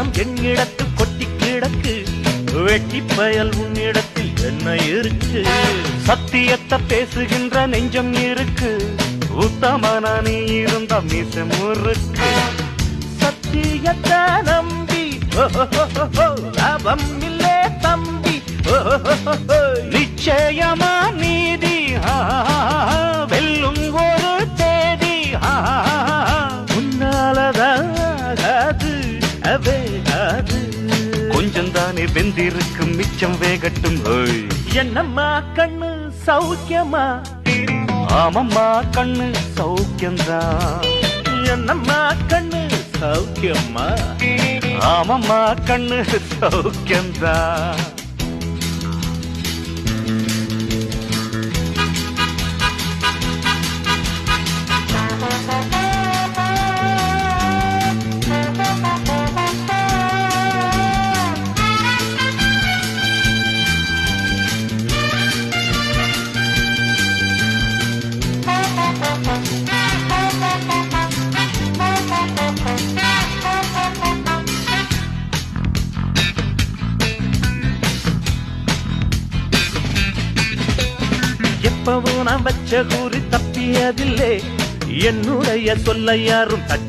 மானம் என்னிடத்து கொட்டி கிடக்கு. வெட்டி பயல் உன்னிடத்தில் என்ன இருக்கு? சத்தியத்தை பேசுகின்ற நெஞ்சம் இருக்கு. உத்தமன நீ இருந்த மீசம் இருக்கு சத்தியத்தை நம்பி லாபம் இல்லே தம்பி. நிச்சயமா நீதி. வெல்லும் ஒரு தேதி. ஆ, உன்னாலதாகாது அவே கொஞ்சம் தானே வெந்திருக்கும் மிச்சம் வேகட்டும். என்னம்மா கண்ணு சௌக்கியமா? ஆமம்மா கண்ணு சௌக்கியம்தான் என்னம்மா கண்ணு சௌக்கியம்மா ஆமம்மா கண்ணு சௌக்கியம்தான் எப்பவும் நான் வச்ச கூறி தப்பியதில்லை. என்னுடைய சொல்ல யாரும் தட்டி